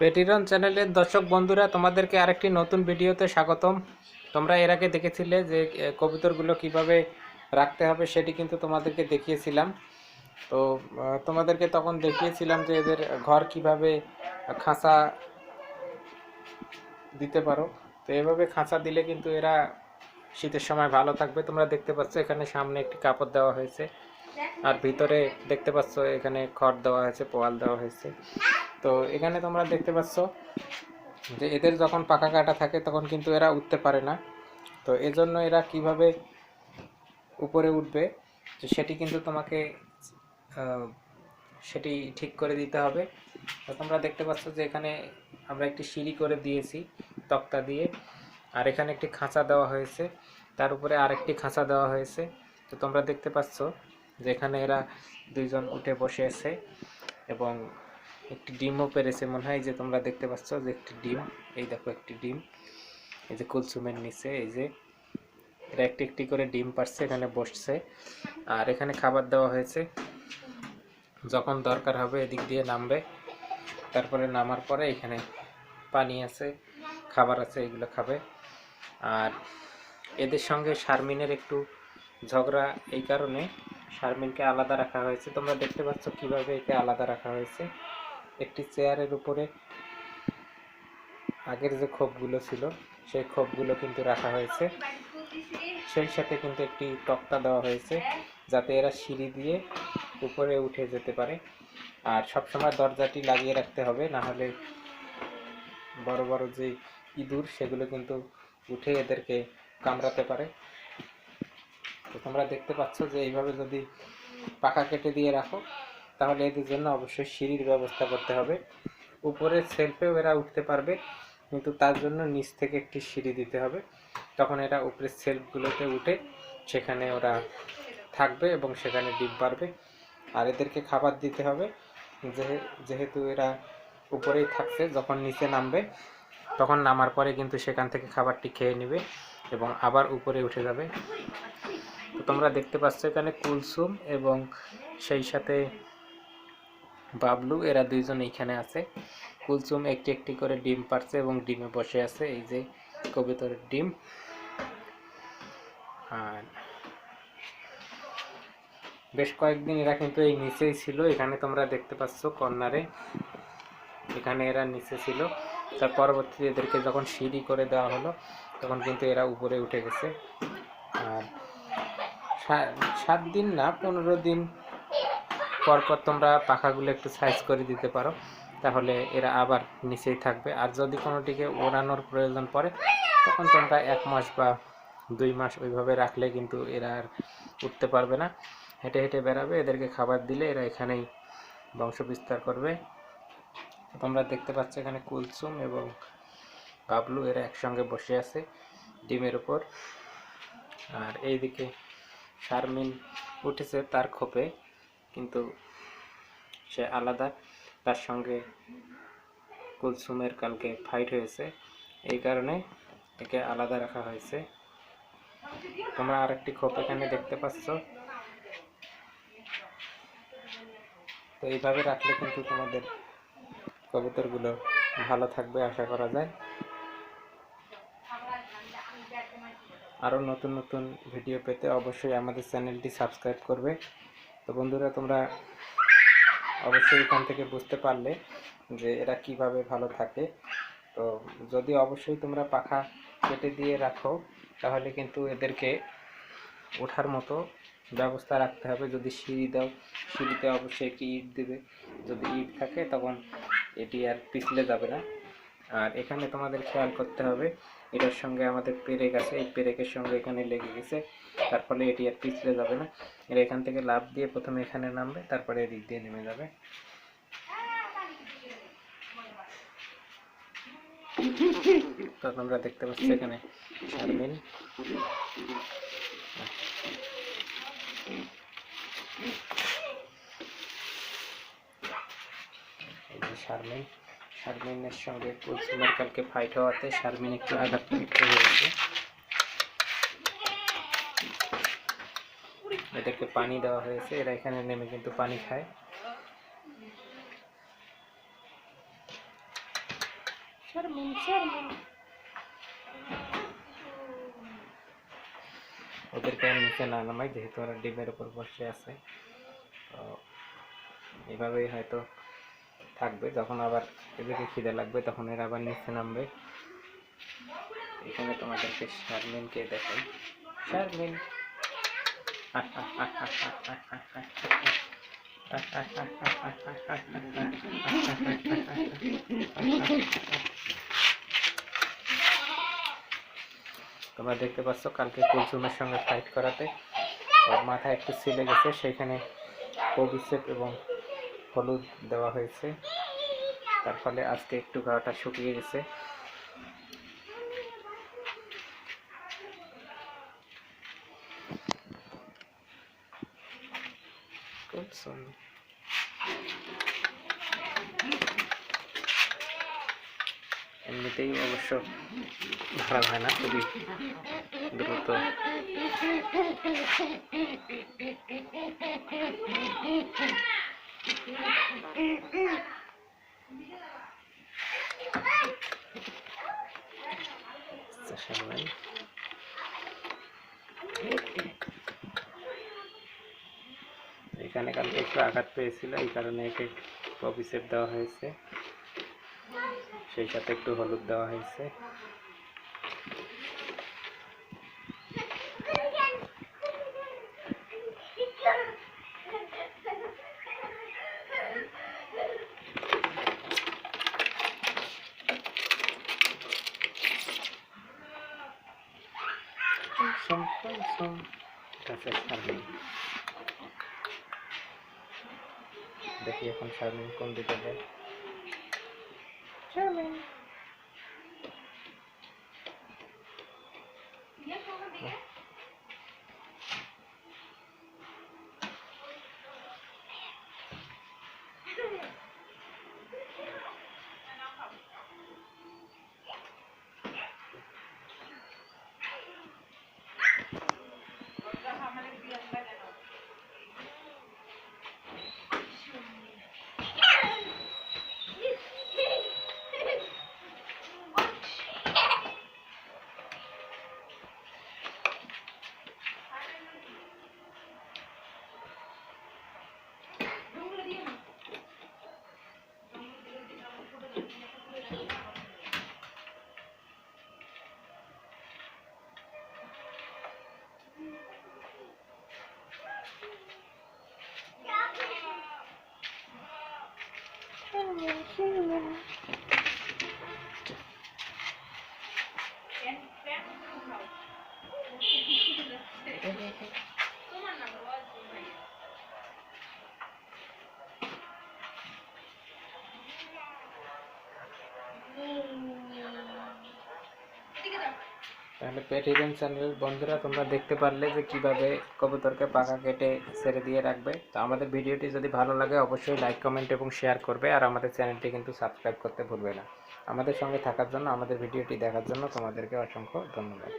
পেটিরন চ্যানেলের দর্শক বন্ধুরা, তোমাদেরকে আরেকটি নতুন ভিডিওতে স্বাগতম। তোমরা এর আগে দেখেছিলে যে কবুতরগুলো কীভাবে রাখতে হবে সেটি কিন্তু তোমাদেরকে দেখিয়েছিলাম। তো তোমাদেরকে তখন দেখিয়েছিলাম যে, এদের ঘর কীভাবে খাঁচা দিতে পারো। তো, এভাবে খাঁচা দিলে কিন্তু এরা শীতের সময় ভালো থাকবে। তোমরা দেখতে পাচ্ছ, এখানে সামনে একটি কাপড় দেওয়া হয়েছে। আর ভিতরে দেখতে পাচ্ছ, এখানে খড় দেওয়া হয়েছে, পোয়াল দেওয়া হয়েছে। তো এখানে তোমরা দেখতে পাচ্ছ যে এদের যখন পাকা কাটা থাকে, তখন কিন্তু এরা উঠতে পারে না। তো এজন্য এরা কীভাবে উপরে উঠবে তো সেটি কিন্তু তোমাকে সেটি ঠিক করে দিতে হবে। তো তোমরা দেখতে পাচ্ছ যে এখানে আমরা একটি সিঁড়ি করে দিয়েছি তক্তা দিয়ে, আর এখানে একটি খাঁচা দেওয়া হয়েছে। তার উপরে আরেকটি খাঁচা দেওয়া হয়েছে। তো তোমরা দেখতে পাচ্ছ যে এখানে এরা দুইজন উঠে বসে আছে এবং একটি ডিমও পেরেছে মনে হয় যে তোমরা দেখতে পাচ্ছ যে একটি ডিম, এই দেখো একটি ডিম, এই যে কুলসুমের নিচে, এই যে এরা একটি একটি করে ডিম পারছে এখানে বসছে। আর এখানে খাবার দেওয়া হয়েছে, যখন দরকার হবে এদিক দিয়ে নামবে, তারপরে নামার পরে এখানে পানি আছে, খাবার আছে, এগুলো খাবে। আর এদের সঙ্গে শারমিনের একটু ঝগড়া এই কারণে শারমিনকে আলাদা রাখা হয়েছে। তোমরা দেখতে পাচ্ছ কীভাবে একে আলাদা রাখা হয়েছে। একটি চেয়ারের উপরে আগের যে খোপগুলো ছিল, সেই খোপগুলো কিন্তু রাখা হয়েছে। সেই সাথে কিন্তু একটি তক্তা দেওয়া হয়েছে, যাতে এরা সিঁড়ি দিয়ে উপরে উঠে যেতে পারে। আর সবসময় দরজাটি লাগিয়ে রাখতে হবে, না হলে বড় বড় যে ইঁদুর, সেগুলো কিন্তু উঠে এদেরকে কামড়াতে পারে। তো তোমরা দেখতে পাচ্ছ যে এইভাবে যদি পাকা কেটে দিয়ে রাখো তাহলে এদের জন্য অবশ্যই সিঁড়ির ব্যবস্থা করতে হবে। উপরের সেলফেও এরা উঠতে পারবে, কিন্তু তার জন্য নিচ থেকে একটি সিঁড়ি দিতে হবে। তখন এরা উপরের সেলফগুলোতে উঠে সেখানে ওরা থাকবে এবং সেখানে ডিম পারবে। আর এদেরকে খাবার দিতে হবে যেহে- যেহেতু এরা উপরেই থাকছে, যখন নিচে নামবে, তখন নামার পরে কিন্তু সেখান থেকে খাবারটি খেয়ে নেবে এবং আবার উপরে উঠে যাবে। তো তোমরা দেখতে পাচ্ছ এখানে কুলসুম এবং সেই সাথে বাবলু, এরা দুইজন এইখানে আছে। কুলসুম একটি একটি করে ডিম পারছে এবং ডিমে বসে আছে। এই যে কবিতরের ডিম। আর বেশ কয়েকদিন এরা কিন্তু এই নিচেই ছিল। এখানে তোমরা দেখতে পাচ্ছ কর্নারে। এখানে এরা নিচে ছিল। তার পরবর্তীতে এদেরকে যখন সিঁড়ি করে দেওয়া হলো, তখন কিন্তু এরা উপরে উঠে গেছে। আর সাত দিন না, পনেরো দিন পর পর তোমরা পাখাগুলো একটু সাইজ করে দিতে পারো, তাহলে এরা আবার নিচেই থাকবে। আর যদি কোনোটিকে ওড়ানোর প্রয়োজন পড়ে, তখন তোমরা এক মাস বা দুই মাস ওইভাবে রাখলে কিন্তু এরা আর উঠতে পারবে না। হেঁটে হেঁটে বেড়াবে, এদেরকে খাবার দিলে এরা এখানেই বংশ বিস্তার করবে। তোমরা দেখতে পাচ্ছ এখানে কুলসুম এবং বাবলু এরা একসঙ্গে বসে আছে ডিমের উপর। আর এইদিকে শারমিন উঠেছে তার খোপে। কিন্তু সে আলাদা। তার সঙ্গে কুলসুমের কালকে ফাইট হয়েছে। এই কারণে একে আলাদা রাখা হয়েছে। তোমরা আরেকটি খোপ এখানে দেখতে পাচ্ছ। তো এইভাবে রাখলে কিন্তু তোমাদের কবুতরগুলো ভালো থাকবে, আশা করা যায়। আরও নতুন নতুন ভিডিও পেতে অবশ্যই আমাদের চ্যানেলটি সাবস্ক্রাইব করবে। তো বন্ধুরা, তোমরা অবশ্যই এখান থেকে বুঝতে পারলে যে এরা কীভাবে ভালো থাকে। তো যদি অবশ্যই তোমরা পাখা কেটে দিয়ে রাখো, তাহলে কিন্তু এদেরকে ওঠার মতো ব্যবস্থা রাখতে হবে। যদি সিঁড়ি দাও, সিঁড়িতে অবশ্যই একটি ইট দেবে। যদি ইট থাকে, তখন এটি আর পিছলে যাবে না। আর এখানে তোমাদের খেয়াল করতে হবে, এটার সঙ্গে আমাদের পেরেক আছে, এই পেরেকের সঙ্গে এখানে লেগে গেছে তার ফলে এটি আর পিছলে যাবে না। এরা এখান থেকে লাভ দিয়ে প্রথমে এখানে নামবে, তারপরে এদিক দিয়ে নেমে যাবে। তো তোমরা দেখতে পাচ্ছ এখানে শারমিন। শারমিন। শারমিনের সঙ্গে কুলসুমের কালকে ফাইট হওয়াতে শারমিন একটু আঘাতপ্রাপ্ত হয়েছে এদেরকে পানি দেওয়া হয়েছে এরা এখানে নেমে কিন্তু পানি খায়। শারমিন শারমিন। ওদেরকে নিচে না নামাই যেহেতু ওরা ডিমের উপর বসে আছে। তো এভাবেই হয়তো থাকবে, যখন আবার এদেরকে খিদে লাগবে তখন এরা আবার নিচে নামবে। এখানে তোমাদেরকে শারমিনকে দেখাই। শারমিন! তোমরা দেখতে পাচ্ছ, কালকে কুলসুমের সঙ্গে ফাইট করাতে। মাথায় একটু ছিলে গেছে, সেখানে কবিসেপ এবং হলুদ দেওয়া হয়েছে। তার ফলে আজকে একটু গাটা শুকিয়ে গেছে। এমনিতেই অবশ্য ধরা হয় না খুবই দ্রুত। আচ্ছা, এখানে কালকে একটু আঘাত পেয়েছিল, এই কারণে একে কপিসেপ দেওয়া হয়েছে। সেই সাথে একটু হলুদ দেওয়া হয়েছে কুলসুম, কুলসুম। দেখি এখন শারমিন কোন দিকে যায়। Thank you. তাহলে পেট চ্যানেলের বন্ধুরা, তোমরা দেখতে পারলে যে কীভাবে কবুতরকে পাখা কেটে ছেড়ে দিয়ে রাখবে। তো আমাদের ভিডিওটি যদি ভালো লাগে, অবশ্যই লাইক কমেন্ট এবং শেয়ার করবে। আর আমাদের চ্যানেলটি কিন্তু সাবস্ক্রাইব করতে ভুলবে না। আমাদের সঙ্গে থাকার জন্য, আমাদের ভিডিওটি দেখার জন্য তোমাদেরকে অসংখ্য ধন্যবাদ।